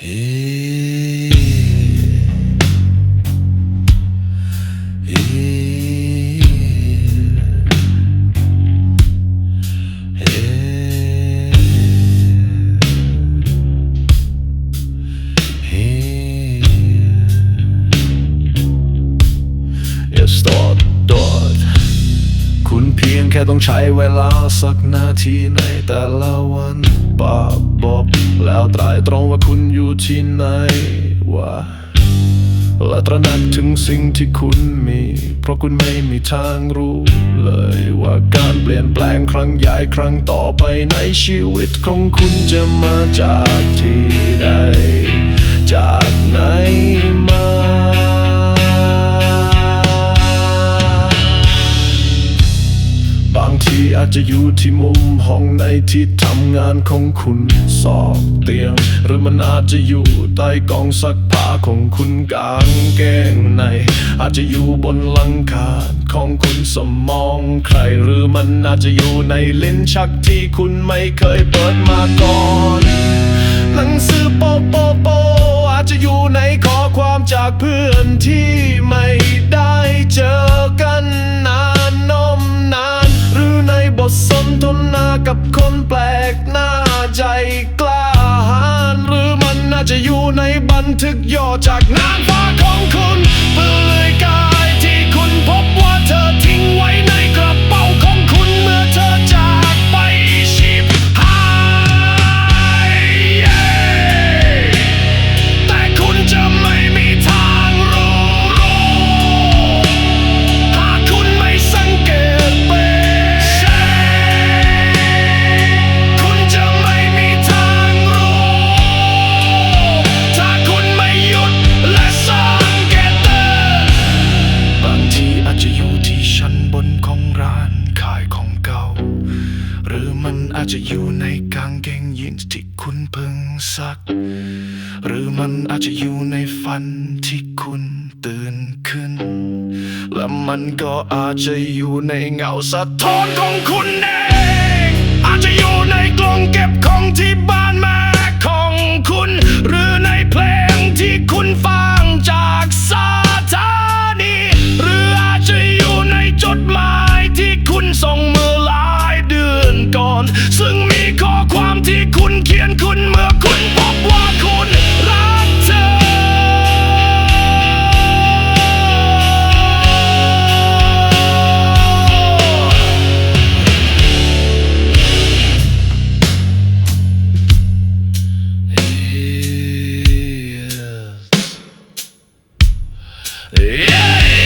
เฮ้ ค่ต้องใช้เวลาสักนาทีในแต่ละวันปาบอกแล้วตรายตรงว่าคุณอยู่ที่ไหนว่าและตระหนักถึงสิ่งที่คุณมี เพราะคุณไม่มีทางรู้เลยว่าการเปลี่ยนแปลงครั้งใหญ่ครั้งต่อไปในชีวิตของคุณจะมาจากที่ใด ทีอาจจะอยู่ที่มุมห้องในที่ทำงานของคุณสอบเตียง หรือมันอาจจะอยู่ใต้กองซักผ้าของคุณกลางเกงใน อาจจะอยู่บนหลังคาของคุณสมองใคร หรือมันอาจจะอยู่ในลิ้นชักที่คุณไม่เคยเปิดมาก่อนหนังสือโปโปโปอาจจะอยู่ในข้อความจากเพื่อนที่ไม่ได้ สนทนากับคนแปลกหน้าใจกล้าหาญหรือมันน่าจะอยู่ในบันทึกย่อจากนางฟ้าของ จะอยู่ในกางเกงยีนส์ที่คุณเพิ่งซัก หรือมันอาจจะอยู่ในฝันที่คุณตื่นขึ้น และมันก็อาจจะอยู่ในเงาสะท้อนของคุณเอง Yeah!